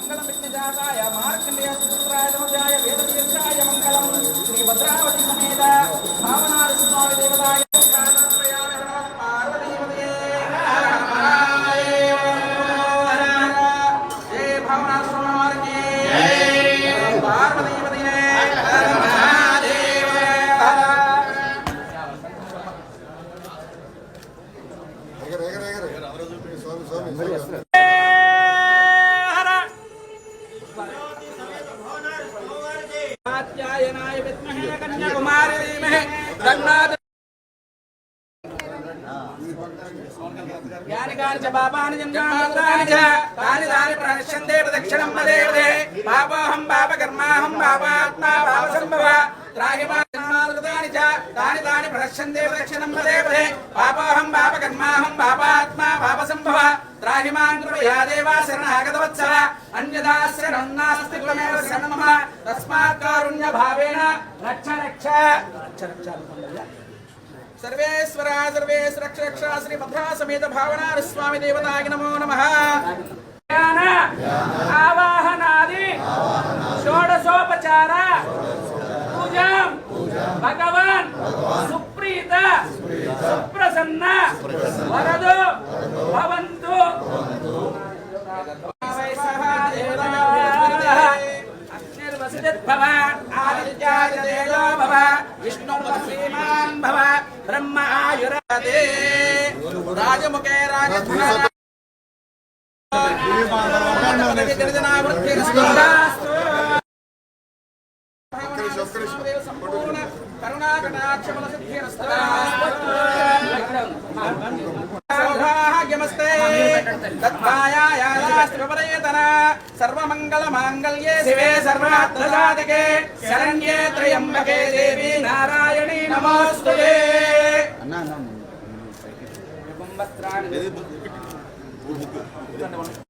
మంగళ విఘ్నజాతాయ మార్కండేయ సుపుత్రాయ నమోజాయ వేదవీర్షాయ మంగళం. శ్రీ కాత్యాయనాయ చ పాపాని జన్మాంతాని చ తాని తాని ప్రణశ్యంతే ప్రదక్షిణం పదే పదే పాపోహం పాపకర్మాహం పాపాత్మా పాపసంభవ. త్రాహి మా జన్మాంతాని చ తాని తాని ప్రదక్షిణం పదే పదే పాపోహం పాపాత్మా పాపసంభవ. త్రాహి మాం కృపయా దేవా శరణాగతవత్సల అన్యదా శరణం నాస్తి త్వమేవ శరణం మమ తస్మాత్ కారుణ్య భావేన రక్ష రక్ష రక్ష రక్ష అనుకున్నయ్యా. సర్వేశ్వర సర్వేశ్వర రక్ష రక్ష శ్రీ భద్రా సమేత భావనార స్వామి దేవతాయ నమో నమ ఆవాహనాది షోడశోపచార పూజాం భగవాన్ సుప్రీత సుప్రసన్న సౌభాగ్యమస్తే తద్భాయాయాస్త్రిపరేతన సర్వమంగళమాంగళ్యే శివే సర్వాత్రసాధకే శరణ్యే త్రయంబకే దేవి నారాయణీ నమోస్తుతే చంద్ర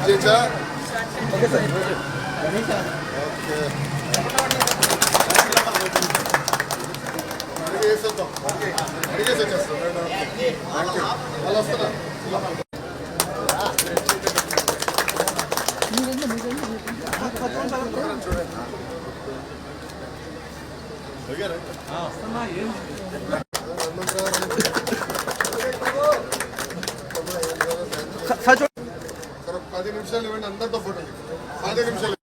विजेचा 사줘 పది నిమిషాలు ఇవ్వండి అందరితో ఫోటో పది నిమిషాలు.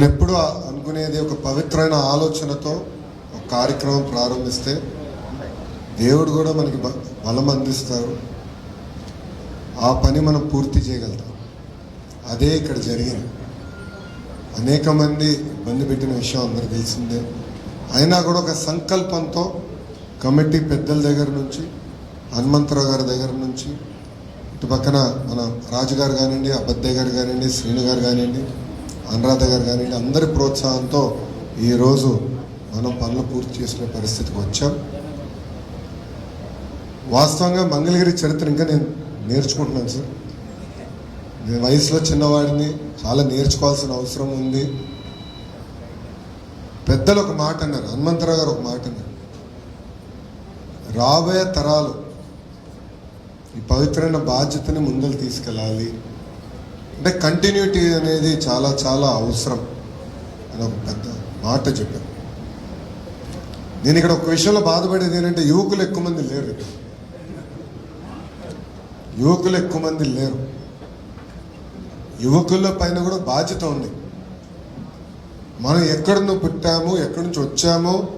నేను ఎప్పుడు అనుకునేది ఒక పవిత్రమైన ఆలోచనతో ఒక కార్యక్రమం ప్రారంభిస్తే దేవుడు కూడా మనకి బ- బలం అందిస్తారు. ఆ పని మనం పూర్తి చేయగలుగుతాం. అదే ఇక్కడ జరిగింది. అనేక మంది ఇబ్బంది పెట్టిన విషయం అందరికి తెలిసిందే. అయినా కూడా ఒక సంకల్పంతో కమిటీ పెద్దల దగ్గర నుంచి హనుమంతరావు గారి దగ్గర నుంచి ఇటు పక్కన మన రాజుగారు కానివ్వండి అబద్దయ్య గారు కానివ్వండి శ్రీను గారు కానివ్వండి అనురాధ గారు కానివ్వండి అందరి ప్రోత్సాహంతో ఈరోజు మనం పనులు పూర్తి చేసిన పరిస్థితికి వచ్చాం. వాస్తవంగా మంగళగిరి చరిత్ర ఇంకా నేను నేర్చుకుంటున్నాను సార్. నేను వయసులో చిన్నవాడిని చాలా నేర్చుకోవాల్సిన అవసరం ఉంది. పెద్దలు ఒక మాట అన్నారు హనుమంతరావు గారు ఒక మాట అన్నారు. రాబోయే తరాలు ఈ పవిత్రమైన బాధ్యతని ముందలు తీసుకెళ్ళాలి. అంటే కంటిన్యూటీ అనేది చాలా చాలా అవసరం అని ఒక పెద్ద మాట చెప్పాను నేను ఇక్కడ ఒక విషయంలో బాధపడేది ఏంటంటే యువకులు ఎక్కువ మంది లేరు. యువకులు ఎక్కువ మంది లేరు. యువకుల పైన కూడా బాధ్యత ఉంది. మనం ఎక్కడ నువ్వు పుట్టాము ఎక్కడి నుంచి వచ్చామో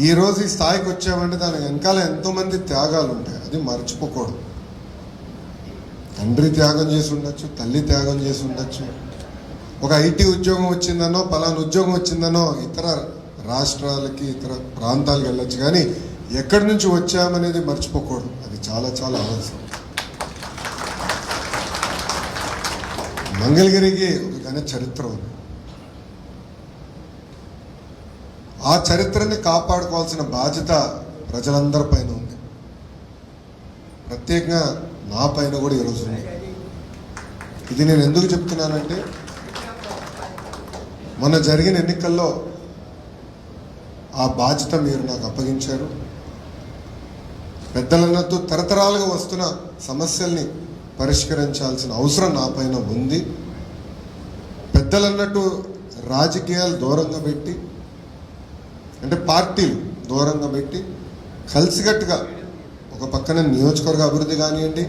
ఈరోజు ఈ స్థాయికి వచ్చామంటే దాని వెనకాల ఎంతోమంది త్యాగాలు ఉంటాయి. అది మర్చిపోకూడదు. తండ్రి త్యాగం చేసి ఉండొచ్చు తల్లి త్యాగం చేసి ఉండొచ్చు. ఒక ఐటీ ఉద్యోగం వచ్చిందనో పలానా ఉద్యోగం వచ్చిందనో ఇతర రాష్ట్రాలకి ఇతర ప్రాంతాలకు వెళ్ళొచ్చు. కానీ ఎక్కడి నుంచి వచ్చామనేది మర్చిపోకూడదు. అది చాలా చాలా అవసరం. మంగళగిరికి ఒక ఘన చరిత్ర ఉంది. ఆ చరిత్రని కాపాడుకోవాల్సిన బాధ్యత ప్రజలందరి పైన ఉంది. ప్రత్యేకంగా నా పైన కూడా ఈరోజు ఉంది. ఇది నేను ఎందుకు చెప్తున్నానంటే మొన్న జరిగిన ఎన్నికల్లో ఆ బాధ్యత మీరు నాకు అప్పగించారు. పెద్దలన్నట్టు తరతరాలుగా వస్తున్న సమస్యల్ని పరిష్కరించాల్సిన అవసరం నా పైన ఉంది. పెద్దలన్నట్టు రాజకీయాలు దూరంగా పెట్టి అంటే పార్టీలు దూరంగా పెట్టి కలిసికట్టుగా ఒక పక్కన నియోజకవర్గ అభివృద్ధి కానివ్వండి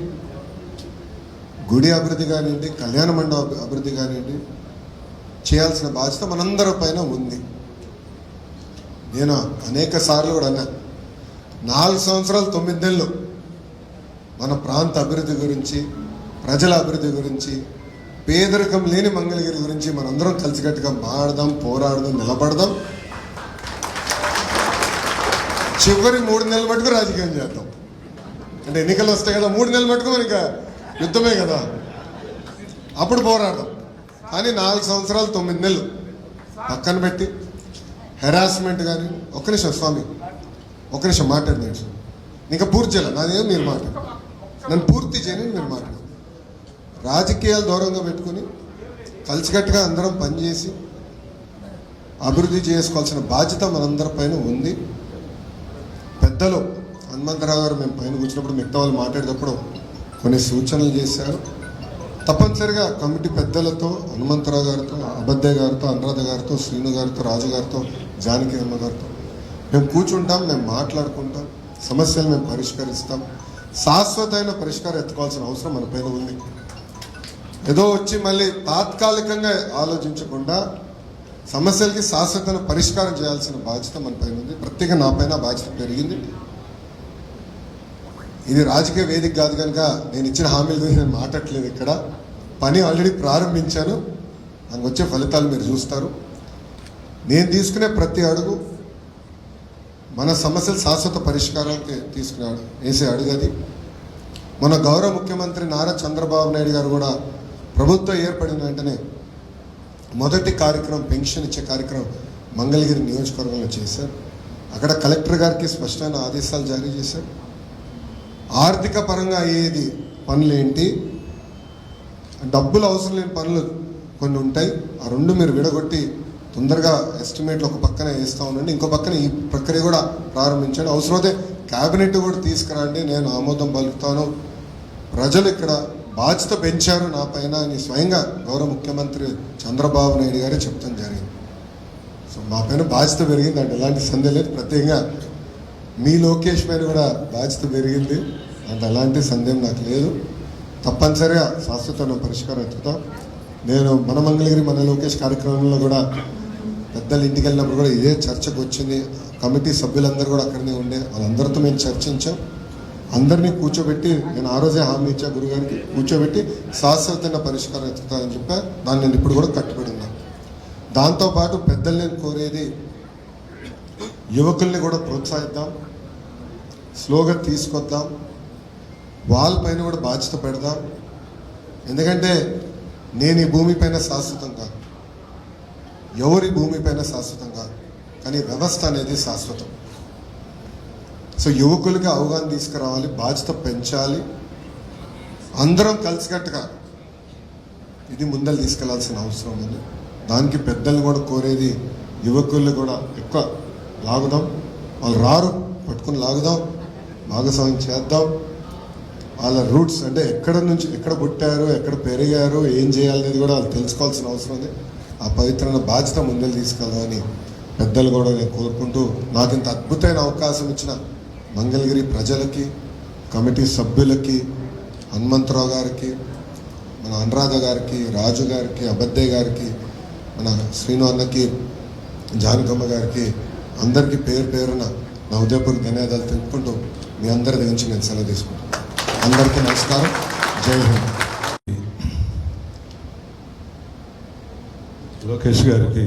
గుడి అభివృద్ధి కానివ్వండి కళ్యాణ మండప అభివృద్ధి కానివ్వండి చేయాల్సిన బాధ్యత మనందరి పైన ఉంది. నేను అనేక సార్లు కూడా అన్నా నాలుగు సంవత్సరాలు తొమ్మిది నెలలు మన ప్రాంత అభివృద్ధి గురించి ప్రజల అభివృద్ధి గురించి పేదరికం లేని మంగళగిరి గురించి మనందరం కలిసికట్టుగా మాడదాం పోరాడదాం నిలబడదాం. చివరి మూడు నెలలు మటుకు రాజకీయం చేద్దాం. అంటే ఎన్నికలు వస్తాయి కదా మూడు నెలలు మటుకు మనకి యుద్ధమే కదా. అప్పుడు పోరాడదాం. కానీ నాలుగు సంవత్సరాలు తొమ్మిది నెలలు పక్కన పెట్టి హెరాస్మెంట్ కానీ ఒక్క నిమిషం స్వామి ఒక్క నిమిషం మాట్లాడినాడు ఇంకా పూర్తి చేయాలి? నాదేం మీరు మాట్లాడు. నన్ను పూర్తి చేయని మీరు మాట్లాడు. రాజకీయాలు దూరంగా పెట్టుకుని కలిసికట్టుగా అందరం పనిచేసి అభివృద్ధి చేసుకోవాల్సిన బాధ్యత మనందరి పైన ఉంది. పెద్దలు హనుమంతరావు గారు మేము పైన కూర్చున్నప్పుడు మిగతా వాళ్ళు మాట్లాడేటప్పుడు కొన్ని సూచనలు చేశారు. తప్పనిసరిగా కమిటీ పెద్దలతో హనుమంతరావు గారితో అబద్దయ్య గారితో అనురాధ గారితో శ్రీను గారితో రాజు గారితో జానకి అమ్మ గారితో మేము కూర్చుంటాం మేము మాట్లాడుకుంటాం సమస్యలు మేము పరిష్కరిస్తాం. శాశ్వతమైన పరిష్కారం ఎత్తుకోవాల్సిన అవసరం మన పైన ఉంది. ఏదో వచ్చి మళ్ళీ తాత్కాలికంగా ఆలోచించకుండా సమస్యలకి శాశ్వతను పరిష్కారం చేయాల్సిన బాధ్యత మన పైన ఉంది. ప్రత్యేక నా పైన బాధ్యత పెరిగింది. ఇది రాజకీయ వేదిక కాదు కనుక నేను ఇచ్చిన హామీల గురించి నేను మాట్లాడలేదు ఇక్కడ. పని ఆల్రెడీ ప్రారంభించాను. దానికి వచ్చే ఫలితాలు మీరు చూస్తారు. నేను తీసుకునే ప్రతి అడుగు మన సమస్యల శాశ్వత పరిష్కారానికి తీసుకునే వేసే అడుగు అది. మన గౌరవ ముఖ్యమంత్రి నారా చంద్రబాబు నాయుడు గారు కూడా ప్రభుత్వం ఏర్పడిన వెంటనే మొదటి కార్యక్రమం పెన్షన్ ఇచ్చే కార్యక్రమం మంగళగిరి నియోజకవర్గంలో చేశారు. అక్కడ కలెక్టర్ గారికి స్పష్టమైన ఆదేశాలు జారీ చేశారు. ఆర్థిక పరంగా అయ్యేది పనులేంటి? డబ్బులు అవసరం లేని పనులు కొన్ని ఉంటాయి. ఆ రెండు మీరు విడగొట్టి తొందరగా ఎస్టిమేట్లు ఒక పక్కన వేస్తూ ఉండండి. ఇంకో పక్కన ఈ ప్రక్రియ కూడా ప్రారంభించండి. అవసరమైతే క్యాబినెట్ కూడా తీసుకురండి. నేను ఆమోదం పలుకుతాను. ప్రజలు ఇక్కడ బాధ్యత పెంచారు నా పైన అని స్వయంగా గౌరవ ముఖ్యమంత్రి చంద్రబాబు నాయుడు గారే చెప్తాం జరిగింది. సో మా పైన బాధ్యత పెరిగింది అంటే ఎలాంటి సందేహం లేదు. ప్రత్యేకంగా మీ లోకేష్ పైన కూడా బాధ్యత పెరిగింది అంటే ఎలాంటి సందేహం నాకు లేదు. తప్పనిసరిగా శాశ్వతమైన పరిష్కారం ఎత్తుతాం. నేను మన మంగళగిరి మన లోకేష్ కార్యక్రమంలో కూడా పెద్దలు ఇంటికి వెళ్ళినప్పుడు కూడా ఇదే చర్చకు వచ్చింది. కమిటీ సభ్యులందరూ కూడా అక్కడనే ఉండే వాళ్ళందరితో మేము చర్చించాం. అందరినీ కూర్చోబెట్టి నేను ఆ రోజే హామీ ఇచ్చా గురుగారికి కూర్చోబెట్టి శాశ్వతంగా పరిష్కారం ఎత్తుతానని చెప్పా. దాన్ని నేను ఇప్పుడు కూడా కట్టుబడి ఉన్నాను దాంతోపాటు పెద్దలు నేను కోరేది యువకుల్ని కూడా ప్రోత్సహిద్దాం స్లోగా తీసుకొద్దాం వాళ్ళపైన కూడా బాధ్యత పెడదాం. ఎందుకంటే నేను ఈ భూమిపైన శాశ్వతం కాదు. ఎవరి భూమిపైన శాశ్వతం కాదు. కానీ వ్యవస్థ అనేది శాశ్వతం. సో యువకులకి అవగాహన తీసుకురావాలి బాధ్యత పెంచాలి. అందరం కలిసికట్టుగా ఇది ముందలు తీసుకెళ్ళాల్సిన అవసరం ఉంది. దానికి పెద్దలు కూడా కోరేది యువకులు కూడా ఎక్కువ లాగుదాం. వాళ్ళు రారు పట్టుకుని లాగుదాం భాగస్వామ్యం చేద్దాం. వాళ్ళ రూట్స్ అంటే ఎక్కడ నుంచి ఎక్కడ పుట్టారు ఎక్కడ పెరిగారు ఏం చేయాలనేది కూడా వాళ్ళు తెలుసుకోవాల్సిన అవసరం ఉంది. ఆ పవిత్రమైన బాధ్యత ముందలు తీసుకెళ్దామని పెద్దలు కూడా నేను కోరుకుంటూ నాకు ఇంత అద్భుతమైన అవకాశం ఇచ్చిన మంగళగిరి ప్రజలకి కమిటీ సభ్యులకి హనుమంతరావు గారికి మన అనురాధ గారికి రాజు గారికి అబద్దయ్య గారికి మన శ్రీను అన్నకి జానకమ్మ గారికి అందరికీ పేరు పేరున నా ఉదయపూర్వక ధన్యవాదాలు తెలుపుకుంటూ మీ అందరి దగ్గర నుంచి నేను సెలవు తీసుకుంటాను. అందరికీ నమస్కారం. జై హింద్. లోకేష్ గారికి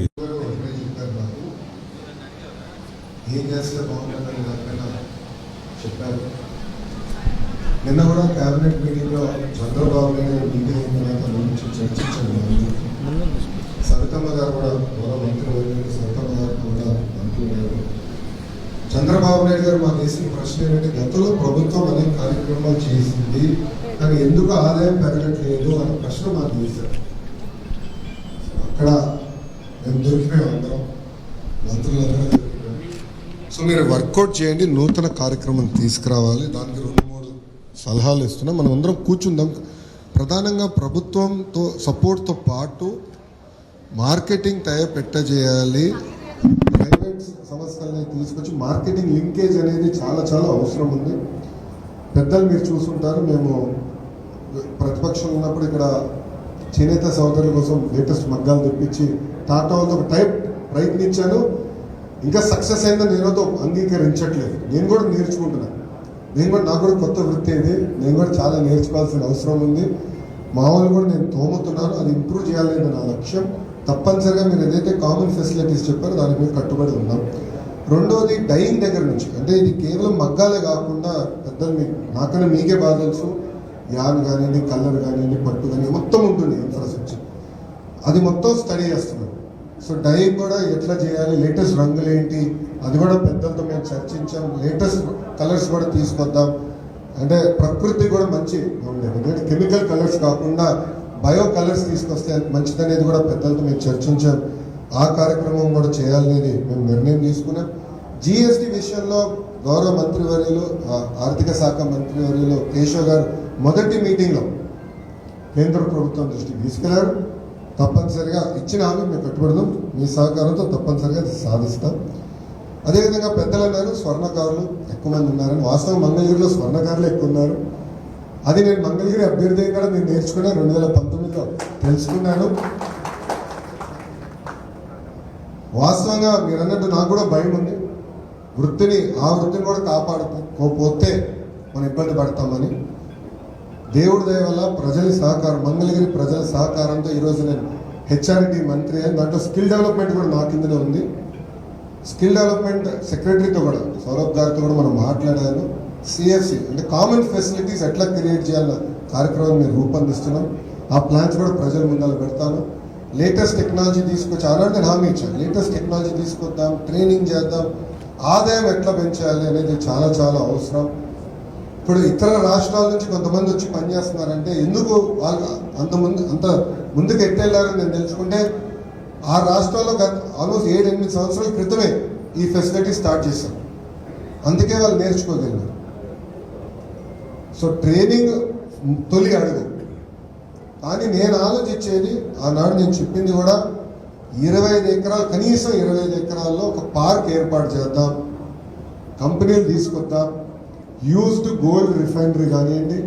ఏం చేస్తే బాగుంటుందని దానిపైన గారు నిన్న కూడా కేబినెట్ మీటింగ్లో చంద్రబాబు నాయుడు మీటింగ్ అయిన తర్వాత గురించి జరిగింది సవితమ్మ గారు కూడా గౌరవ మంత్రి వర్యులు సవితమ్మ గారు కూడా మంత్రి గారు. చంద్రబాబు నాయుడు గారు మాకు వేసిన ప్రశ్న ఏంటంటే గతంలో ప్రభుత్వం అనేక కార్యక్రమాలు చేసింది కానీ ఎందుకు ఆదాయం పెరగట్లేదు అనే ప్రశ్న మాకు వేశారు. అక్కడ మేము దొరికిపోయాం అందరం. మంత్రులందరూ సో మీరు వర్కౌట్ చేయండి నూతన కార్యక్రమం తీసుకురావాలి. దానికి రెండు మూడు సలహాలు ఇస్తున్నాం. మనం అందరం కూర్చుందాం. ప్రధానంగా ప్రభుత్వంతో సపోర్ట్తో పాటు మార్కెటింగ్ టైప్ పెట్టజేయాలి. ప్రైవేట్ సంస్థలని తీసుకొచ్చి మార్కెటింగ్ లింకేజ్ అనేది చాలా చాలా అవసరం ఉంది. పెద్దలు మీరు చూసుంటారు మేము ప్రతిపక్షం ఉన్నప్పుడు ఇక్కడ చేనేత సోదరుల కోసం లేటెస్ట్ మగ్గాలు తెప్పించి టాటా వాళ్ళతో ఒక టైప్ ప్రయత్నించాను. ఇంకా సక్సెస్ అయిందని నేనతో అంగీకరించట్లేదు. నేను కూడా నేర్చుకుంటున్నాను నేను కూడా నాకు కూడా కొత్త వృత్తి ఇది. నేను కూడా చాలా నేర్చుకోవాల్సిన అవసరం ఉంది. మామూలు కూడా నేను తోముతున్నాను. అది ఇంప్రూవ్ చేయాలనేది నా లక్ష్యం. తప్పనిసరిగా మీరు ఏదైతే కామన్ ఫెసిలిటీస్ చెప్పారో దాని మీద కట్టుబడి ఉన్నాం రెండోది డైయింగ్ దగ్గర నుంచి. అంటే ఇది కేవలం మగ్గాలే కాకుండా పెద్దలు మీకు నాకన్నా మీకే బాగా తెలుసు. యాన్ కానివ్వండి కలర్ కానివ్వండి పట్టు కానీ మొత్తం ఉంటుంది ఇన్ఫ్రాస్ట్రక్చర్ అది మొత్తం స్టడీ చేస్తున్నాం. సో డై కూడా ఎట్లా చేయాలి? లేటెస్ట్ రంగులు ఏంటి అది కూడా పెద్దలతో మేము చర్చించాం. లేటెస్ట్ కలర్స్ కూడా తీసుకొద్దాం. అంటే ప్రకృతి కూడా మంచి ఉండేది ఎందుకంటే కెమికల్ కలర్స్ కాకుండా బయో కలర్స్ తీసుకొస్తే మంచిదనేది కూడా పెద్దలతో మేము చర్చించాం. ఆ కార్యక్రమం కూడా చేయాలనేది మేము నిర్ణయం తీసుకున్నాం. జిఎస్టి విషయంలో గౌరవ మంత్రివర్యులు వర్యులు ఆర్థిక శాఖ మంత్రివర్యులు కేశవ్ గారు మొదటి మీటింగ్లో కేంద్ర ప్రభుత్వం దృష్టికి తీసుకెళ్ళారు. తప్పనిసరిగా ఇచ్చిన హామీ మేము కట్టుబడదాం మీ సహకారంతో తప్పనిసరిగా సాధిస్తాం. అదేవిధంగా పెద్దలు అన్నారు స్వర్ణకారులు ఎక్కువ మంది ఉన్నారని. వాస్తవం మంగళగిరిలో స్వర్ణకారులు ఎక్కువ ఉన్నారు. అది నేను మంగళగిరి అభ్యర్థి కూడా నేను నేర్చుకున్నాను రెండు వేల పంతొమ్మిదిలో తెలుసుకున్నాను. వాస్తవంగా మీరు అన్నట్టు నాకు కూడా భయం ఉంది. వృత్తిని ఆ వృత్తిని కూడా కాపాడుకోకపోతే మనం ఇబ్బంది పడతామని. దేవుడి దయ వల్ల ప్రజల సహకారం మంగళగిరి ప్రజల సహకారంతో ఈరోజు నేను హెచ్ఆర్డి మంత్రి అని దాంట్లో స్కిల్ డెవలప్మెంట్ కూడా నా కిందనే ఉంది. స్కిల్ డెవలప్మెంట్ సెక్రటరీతో కూడా సౌరభ్ గారితో కూడా మనం మాట్లాడాను. సిఎఫ్సి అంటే కామన్ ఫెసిలిటీస్ ఎట్లా క్రియేట్ చేయాలన్న కార్యక్రమం మేము రూపొందిస్తున్నాం. ఆ ప్లాన్స్ కూడా ప్రజల ముందర పెడతాను. లేటెస్ట్ టెక్నాలజీ తీసుకొచ్చి అలాంటి హామీ ఇచ్చాను. లేటెస్ట్ టెక్నాలజీ తీసుకొద్దాం ట్రైనింగ్ చేద్దాం ఆదాయం ఎట్లా పెంచాలి అనేది చాలా చాలా అవసరం. ఇప్పుడు ఇతర రాష్ట్రాల నుంచి కొంతమంది వచ్చి పనిచేస్తున్నారంటే ఎందుకు వాళ్ళు అంత ముందు అంత ముందుకు ఎట్టెళ్ళారని నేను తెలుసుకుంటే ఆ రాష్ట్రాల్లో గత ఆల్మోస్ట్ ఏడు ఎనిమిది సంవత్సరాల క్రితమే ఈ ఫెసిలిటీ స్టార్ట్ చేశాం అందుకే వాళ్ళు నేర్చుకోగలిగారు. సో ట్రైనింగ్ తొలి అడుగు. కానీ నేను ఆలోచించేది ఆనాడు నేను చెప్పింది కూడా ఇరవై ఐదు ఎకరాలు కనీసం ఇరవై ఐదు ఎకరాల్లో ఒక పార్క్ ఏర్పాటు చేద్దాం కంపెనీలు తీసుకొద్దాం యూజ్డ్ గోల్డ్ రిఫైనరీ కానివ్వండి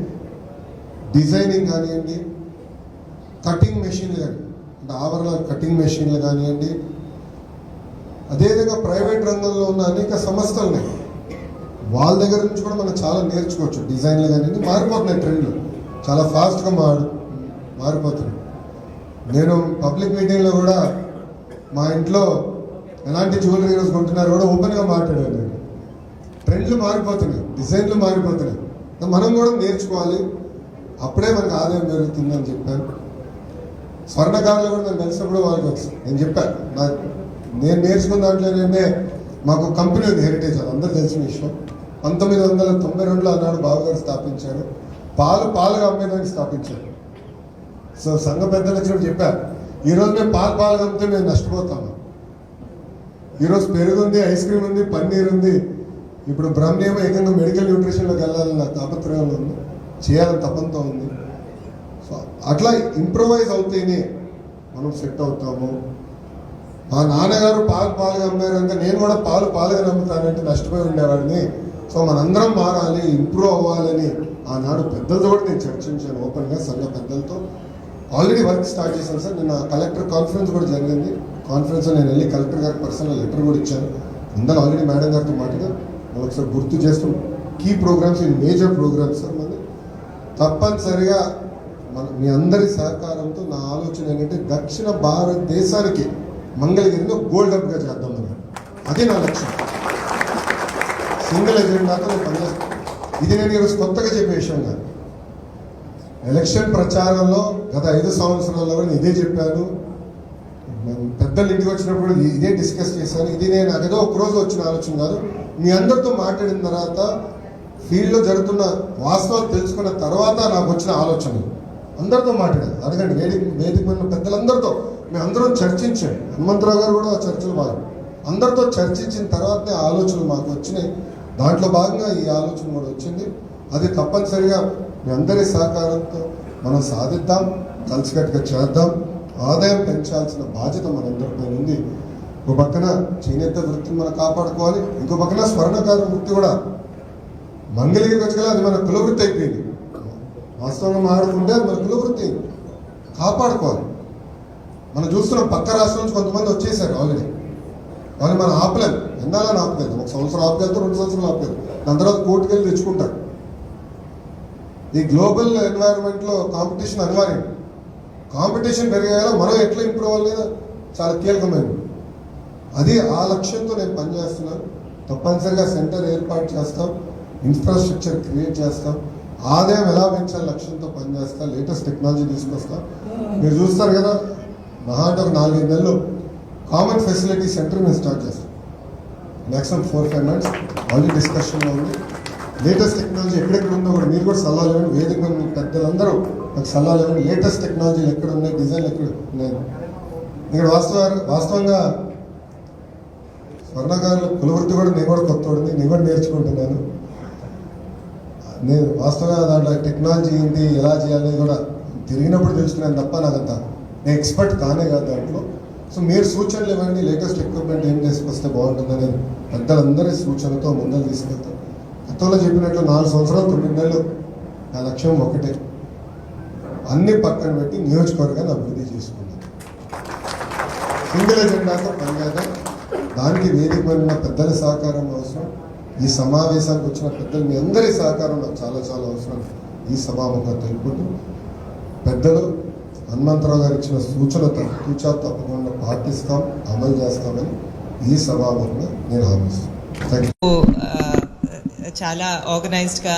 డిజైనింగ్ కానివ్వండి కటింగ్ మెషిన్లు కానీ అంటే కటింగ్ మెషిన్లు కానివ్వండి అదేవిధంగా ప్రైవేట్ రంగంలో ఉన్న అనేక సంస్థలు ఉన్నాయి వాళ్ళ దగ్గర నుంచి కూడా మనం చాలా నేర్చుకోవచ్చు. డిజైన్లు కానివ్వండి మారిపోతున్నాయి ట్రెండ్లు చాలా ఫాస్ట్గా మారు మారిపోతున్నాయి. నేను పబ్లిక్ మీటింగ్లో కూడా మా ఇంట్లో ఎలాంటి జ్యువెలరీ ఈరోజు కొంటున్నారు కూడా ఓపెన్గా మాట్లాడాను. నేను ట్రెండ్లు మారిపోతున్నాయి డిజైన్లు మారిపోతున్నాయి. మనం కూడా నేర్చుకోవాలి. అప్పుడే మనకు ఆదాయం పెరుగుతుందని చెప్పాను స్వర్ణకారులు కూడా నేను కలిసినప్పుడు వాళ్ళకి నేను చెప్పాను నా నేను నేర్చుకున్న దాంట్లో మాకు కంపెనీ ఉంది హెరిటేజ్ అది అందరూ తెలిసిన విషయం. పంతొమ్మిది వందల తొంభై రెండులో అన్నాడు బావగారు స్థాపించారు. పాలు పాలుగా అమ్మేదానికి స్థాపించారు. సో సంఘ పెద్దలు వచ్చినప్పుడు చెప్పారు ఈరోజు మేము పాలు పాలుగా అమ్మితే మేము నష్టపోతాము. ఈరోజు పెరుగు ఉంది ఐస్ క్రీమ్ ఉంది పన్నీర్ ఉంది ఇప్పుడు బ్రహ్మేమో ఏకంగా మెడికల్ న్యూట్రిషన్లోకి వెళ్ళాలని తాపత్రయంలో ఉంది. చేయాలని తపంతో ఉంది. సో అట్లా ఇంప్రవైజ్ అవుతేనే మనం సెట్ అవుతాము. మా నాన్నగారు పాలు పాలుగా అమ్మారంటే నేను కూడా పాలు పాలుగా నమ్ముతానంటే నష్టపోయి ఉండేవాడిని. సో మనందరం మారాలి ఇంప్రూవ్ అవ్వాలని ఆనాడు పెద్దలతో కూడా నేను చర్చించాను ఓపెన్గా సంఘ పెద్దలతో. ఆల్రెడీ వర్క్ స్టార్ట్ చేశాను సార్. నిన్న కలెక్టర్ కాన్ఫరెన్స్ కూడా జరిగింది. కాన్ఫరెన్స్లో నేను వెళ్ళి కలెక్టర్ గారికి పర్సనల్ లెటర్ కూడా ఇచ్చాను. అందరూ ఆల్రెడీ మేడం గారితో మాట్లాడారు ఒకసారి గుర్తు చేస్తూ. Key programmes in major programmes sir మన తప్పనిసరిగా మన మీ అందరి సహకారంతో నా ఆలోచన ఏంటంటే దక్షిణ భారతదేశానికి మంగళగిరిని గోల్డ్ అప్గా చేద్దాం అని అది నా లక్ష్యం. సింగిల్ ఎజెండాతో నేను పనిచేస్తాను ఇది నేను ఈరోజు కొత్తగా చెప్పే విషయం కాదు. ఎలక్షన్ ప్రచారంలో గత ఐదు సంవత్సరాల్లో కూడా నేను ఇదే చెప్పాను. పెద్దలు ఇంటికి వచ్చినప్పుడు ఇదే డిస్కస్ చేశాను. ఇది నేను అదేదో ఒక రోజు వచ్చిన ఆలోచన కాదు. మీ అందరితో మాట్లాడిన తర్వాత ఫీల్డ్లో జరుగుతున్న వాస్తవాలు తెలుసుకున్న తర్వాత నాకు వచ్చిన ఆలోచన అందరితో మాట్లాడాను. అడగండి వేదిక వేదిక ఉన్న పెద్దలందరితో. మేము అందరం చర్చించాం. హనుమంతరావు గారు కూడా ఆ చర్చలు బాగా అందరితో చర్చించిన తర్వాతనే ఆలోచనలు మాకు వచ్చినాయి. దాంట్లో భాగంగా ఈ ఆలోచన కూడా వచ్చింది. అది తప్పనిసరిగా మీ అందరి సహకారంతో మనం సాధిద్దాం కలిసికట్టుగా చేద్దాం. ఆదాయం పెంచాల్సిన బాధ్యత మనందరిపై ఉంది. ఒక పక్కన చేనేత వృత్తిని మనం కాపాడుకోవాలి ఇంకో పక్కన స్వర్ణకార వృత్తి కూడా. మంగళగిరికి వచ్చి అది మన కులవృత్తి అయిపోయింది. వాస్తవంగా మాట్లాడుకుంటే మన కులవృత్తి. కాపాడుకోవాలి. మనం చూస్తున్నాం పక్క రాష్ట్రం నుంచి కొంతమంది వచ్చేసారు ఆల్రెడీ. వాళ్ళు మనం ఆపలేదు ఎన్నాలని ఆపలేదు ఒక సంవత్సరం ఆపలేదు రెండు సంవత్సరాలు ఆపలేదు దాని తర్వాత కోర్టుకు వెళ్ళి తెచ్చుకుంటారు. ఈ గ్లోబల్ ఎన్వైరన్మెంట్లో కాంపిటీషన్ అనివార్యం. కాంపిటీషన్ పెరిగేలా మనం ఎట్లా ఇంప్రూవ్ అవ్వాలి చాలా కీలకమైనది. అది ఆ లక్ష్యంతో నేను పనిచేస్తున్నాను. తప్పనిసరిగా సెంటర్ ఏర్పాటు చేస్తాం ఇన్ఫ్రాస్ట్రక్చర్ క్రియేట్ చేస్తాం ఆదాయం ఎలా పెంచాలి లక్ష్యంతో పనిచేస్తా లేటెస్ట్ టెక్నాలజీ తీసుకొస్తా. మీరు చూస్తారు కదా మహా అంటే ఒక నాలుగైదు నెలలు కామన్ ఫెసిలిటీ సెంటర్ మేము స్టార్ట్ చేస్తాం. Maximum four five months already డిస్కషన్లో ఉంది. లేటెస్ట్ టెక్నాలజీ ఎక్కడెక్కడ ఉందో కూడా మీరు కూడా సలహాలు ఇవ్వండి. వేదిక మీ పెద్దలందరూ నాకు సలహాలు ఇవ్వండి. లేటెస్ట్ టెక్నాలజీలు ఎక్కడ ఉన్నాయి డిజైన్లు ఎక్కడ ఉన్నాయి? ఇక్కడ వాస్తవ వాస్తవంగా స్వర్ణకారులు కులవృత్తి కూడా నేను కూడా కొత్తవాడిని నేను కూడా నేర్చుకుంటున్నాను. నేను వాస్తవంగా దాంట్లో టెక్నాలజీ ఏంటి ఎలా చేయాలి కూడా తిరిగినప్పుడు తెలుసుకున్నాను తప్ప నాకు అంత నేను ఎక్స్పర్ట్ కానే కాదు దాంట్లో. సో మీరు సూచనలు ఇవ్వండి లేటెస్ట్ ఎక్విప్మెంట్ ఏం తీసుకొస్తే బాగుంటుందని పెద్దలందరి సూచనతో ముందరు తీసుకెళ్తాను. గతంలో చెప్పినట్లు నాలుగు సంవత్సరాలు తొమ్మిది నెలలు నా లక్ష్యం ఒకటే అన్ని పక్కన పెట్టి నియోజకవర్గాన్ని అభివృద్ధి చేసుకున్నాను. సింగిల్ ఎజెండాతో పనిచేద్దాం. దానికి వేదిక ఉన్న పెద్దల సహకారం అవసరం. ఈ సమావేశానికి వచ్చిన పెద్దలు మీ అందరి సహకారం నాకు చాలా చాలా అవసరం. ఈ సభాముఖంగా తెలుపుకుంటూ పెద్దలు హనుమంతరావు గారు ఇచ్చిన సూచన తూచా తప్పకుండా పాటిస్తాం అమలు చేస్తామని ఈ సభాముఖంగా నేను హామీస్తాను థ్యాంక్ యూ చాలా ఆర్గనైజ్డ్గా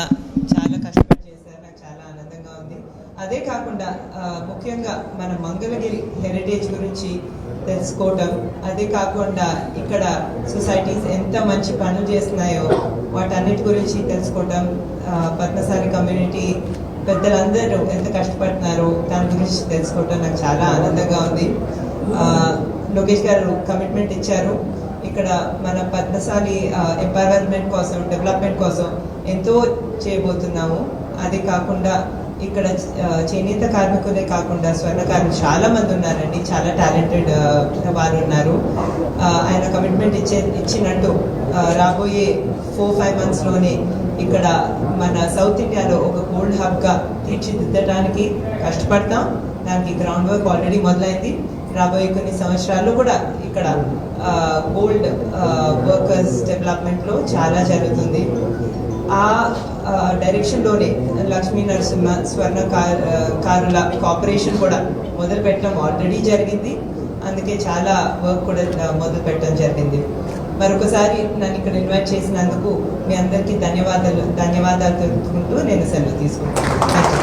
చాలా కష్టపడి చేశారు. నాకు చాలా ఆనందంగా ఉంది. అదే కాకుండా ముఖ్యంగా మన మంగళగిరి హెరిటేజ్ గురించి తెలుసుకోవటం. అదే కాకుండా ఇక్కడ సొసైటీస్ ఎంత మంచి పనులు చేస్తున్నాయో వాటన్నిటి గురించి తెలుసుకోవటం ఆ, పద్మశాలి కమ్యూనిటీ పెద్దలందరూ ఎంత కష్టపడుతున్నారో దాని గురించి తెలుసుకోవటం నాకు చాలా ఆనందంగా ఉంది. లోకేష్ గారు కమిట్మెంట్ ఇచ్చారు. ఇక్కడ మన పద్మశాలి ఎంపవర్మెంట్ కోసం డెవలప్మెంట్ కోసం ఎంతో చేయబోతున్నాము. అది కాకుండా ఇక్కడ చేనేత కార్మికులే కాకుండా స్వర్ణకారులు చాలా మంది ఉన్నారండి. చాలా టాలెంటెడ్ వారు ఉన్నారు. ఆయన కమిట్మెంట్ ఇచ్చే ఇచ్చినట్టు రాబోయే ఫోర్ ఫైవ్ మంత్స్లోనే ఇక్కడ మన సౌత్ ఇండియాలో ఒక గోల్డ్ హబ్గా తీర్చిదిద్దడానికి కష్టపడతాం. దానికి గ్రౌండ్ వర్క్ ఆల్రెడీ మొదలైంది. రాబోయే కొన్ని సంవత్సరాల్లో కూడా ఇక్కడ గోల్డ్ వర్కర్స్ డెవలప్మెంట్లో చాలా జరుగుతుంది. ఆ డైరెక్షన్లోనే లక్ష్మీ నరసింహ స్వర్ణ కార్ కారుల కార్పొరేషన్ కూడా మొదలు పెట్టడం ఆల్రెడీ జరిగింది. అందుకే చాలా వర్క్ కూడా మొదలు పెట్టడం జరిగింది. మరొకసారి నన్ను ఇక్కడ ఇన్వైట్ చేసినందుకు మీ అందరికీ ధన్యవాదాలు ధన్యవాదాలు తెలుపుకుంటూ నేను సెలవు తీసుకుంటాను